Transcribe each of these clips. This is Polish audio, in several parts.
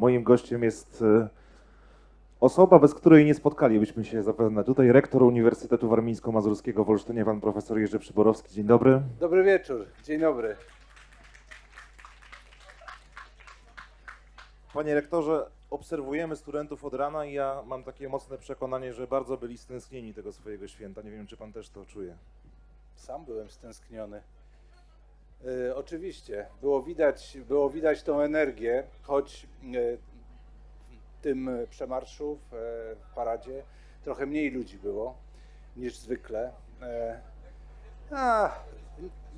Moim gościem jest e, osoba, bez której nie spotkalibyśmy się zapewne tutaj, rektor Uniwersytetu Warmińsko-Mazurskiego w Olsztynie, pan profesor Jerzy Przyborowski. Dzień dobry. Dobry wieczór, dzień dobry. Panie rektorze, obserwujemy studentów od rana i ja mam takie mocne przekonanie, że bardzo byli stęsknieni tego swojego święta. Nie wiem, czy pan też to czuje. Sam byłem stęskniony. E, oczywiście, było widać, było widać tą energię, choć e, w tym przemarszu, w e, paradzie, trochę mniej ludzi było niż zwykle. E, a,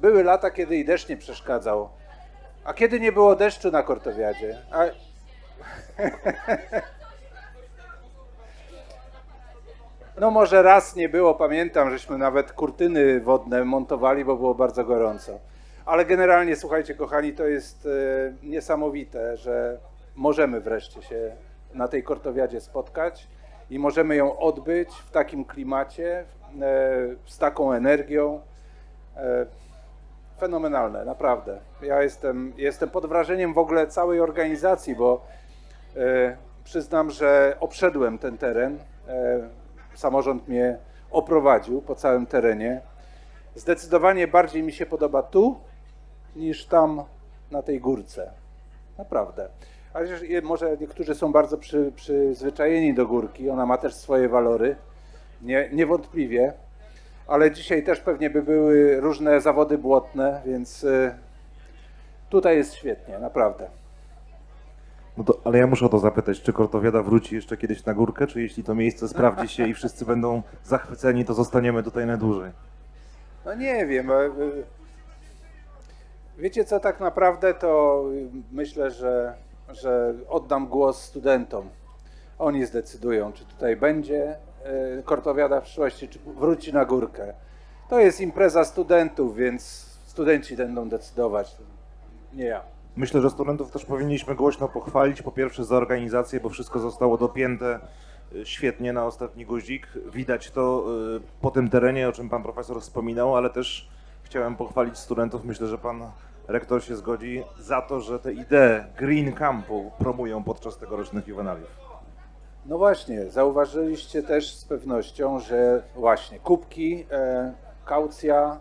były lata, kiedy i deszcz nie przeszkadzał. A kiedy nie było deszczu na Kortowiadzie? A, No może raz nie było, pamiętam, żeśmy nawet kurtyny wodne montowali, bo było bardzo gorąco. Ale generalnie, słuchajcie kochani, to jest e, niesamowite, że możemy wreszcie się na tej kortowiadzie spotkać i możemy ją odbyć w takim klimacie, e, z taką energią. E, fenomenalne, naprawdę. Ja jestem, jestem pod wrażeniem w ogóle całej organizacji, bo przyznam, że obszedłem ten teren. Samorząd mnie oprowadził po całym terenie. Zdecydowanie bardziej mi się podoba tu niż tam na tej górce. Naprawdę. Je- może niektórzy są bardzo przy, przyzwyczajeni do górki, ona ma też swoje walory, nie, niewątpliwie. Ale dzisiaj też pewnie by były różne zawody błotne, więc y, tutaj jest świetnie, naprawdę. No to, ale ja muszę o to zapytać, czy Kortowiada wróci jeszcze kiedyś na górkę, czy jeśli to miejsce sprawdzi się i wszyscy będą zachwyceni, to zostaniemy tutaj na dłużej? No nie wiem. Wiecie co, tak naprawdę to myślę, że, że oddam głos studentom. Oni zdecydują, czy tutaj będzie e, kortowiada w przyszłości, czy wróci na górkę. To jest impreza studentów, więc studenci będą decydować, nie ja. Myślę, że studentów też powinniśmy głośno pochwalić. Po pierwsze za organizację, bo wszystko zostało dopięte y, świetnie na ostatni guzik. Widać to y, po tym terenie, o czym pan profesor wspominał, ale też chciałem pochwalić studentów. Myślę, że pan rektor się zgodzi za to, że te idee Green Campu promują podczas tegorocznych juwenaliów. No właśnie, zauważyliście też z pewnością, że właśnie kubki, e, kaucja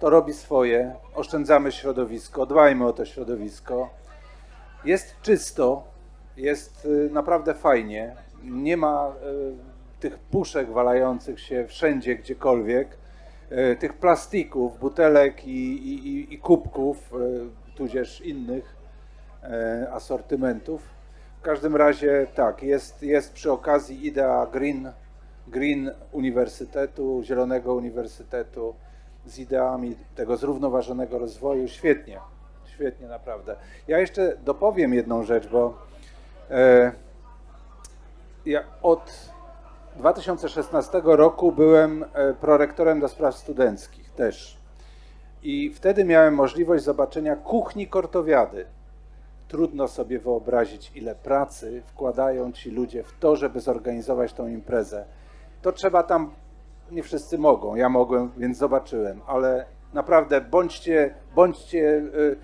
to robi swoje. Oszczędzamy środowisko, dbajmy o to środowisko. Jest czysto, jest y, naprawdę fajnie. Nie ma y, tych puszek walających się wszędzie, gdziekolwiek. Y, tych plastików, butelek i, i, i- kubków, y, tudzież innych e, asortymentów. W każdym razie tak, jest, jest przy okazji idea Green, Green Uniwersytetu, Zielonego Uniwersytetu z ideami tego zrównoważonego rozwoju. Świetnie, świetnie naprawdę. Ja jeszcze dopowiem jedną rzecz, bo e, ja od 2016 roku byłem e, prorektorem do spraw studenckich też. I wtedy miałem możliwość zobaczenia kuchni Kortowiady. Trudno sobie wyobrazić, ile pracy wkładają ci ludzie w to, żeby zorganizować tą imprezę. To trzeba tam, nie wszyscy mogą, ja mogłem, więc zobaczyłem, ale naprawdę bądźcie, bądźcie y,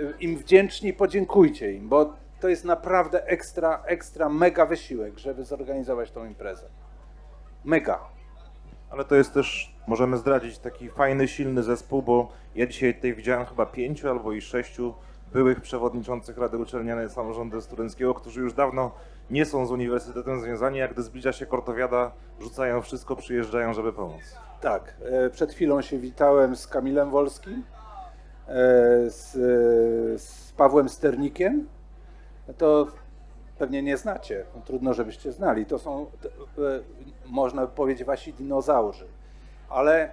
y, im wdzięczni, podziękujcie im, bo to jest naprawdę ekstra, ekstra, mega wysiłek, żeby zorganizować tą imprezę. Mega. Ale to jest też, możemy zdradzić, taki fajny, silny zespół, bo ja dzisiaj tutaj widziałem chyba pięciu albo i sześciu byłych przewodniczących Rady Uczelnianej Samorządu Studenckiego, którzy już dawno nie są z uniwersytetem związani, jak gdy zbliża się Kortowiada, rzucają wszystko, przyjeżdżają, żeby pomóc. Tak, e, przed chwilą się witałem z Kamilem Wolskim, e, z, e, z Pawłem Sternikiem. To pewnie nie znacie, no, trudno żebyście znali. To są, e, można powiedzieć, wasi dinozaurzy. Ale e,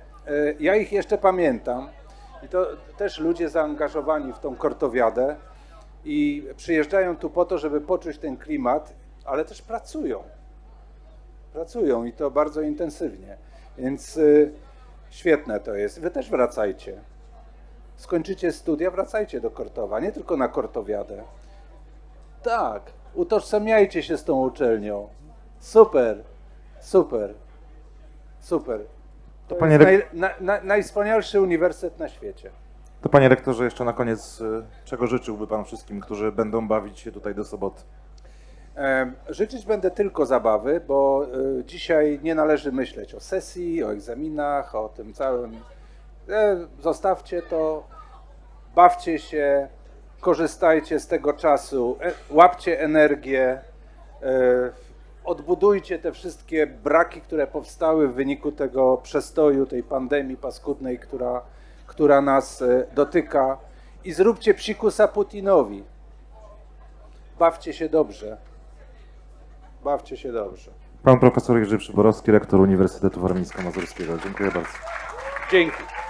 ja ich jeszcze pamiętam i to też ludzie zaangażowani w tą kortowiadę i przyjeżdżają tu po to, żeby poczuć ten klimat, ale też pracują pracują i to bardzo intensywnie. Więc y, świetne to jest. Wy też wracajcie. Skończycie studia, wracajcie do Kortowa, nie tylko na Kortowiadę. Tak, utożsamiajcie się z tą uczelnią. Super, super, super. To, panie jest naj, na, na, najwspanialszy uniwersytet na świecie. To panie rektorze, jeszcze na koniec, y, czego życzyłby pan wszystkim, którzy będą bawić się tutaj do soboty? E, Życzyć będę tylko zabawy, bo e, dzisiaj nie należy myśleć o sesji, o egzaminach, o tym całym. E, Zostawcie to, bawcie się, korzystajcie z tego czasu, e, łapcie energię, e, odbudujcie te wszystkie braki, które powstały w wyniku tego przestoju, tej pandemii paskudnej, która, która nas e, dotyka i zróbcie psikusa Putinowi. Bawcie się dobrze. Bawcie się dobrze. Pan profesor Jerzy Przyborowski, rektor Uniwersytetu Warmińsko-Mazurskiego. Dziękuję bardzo. Dzięki.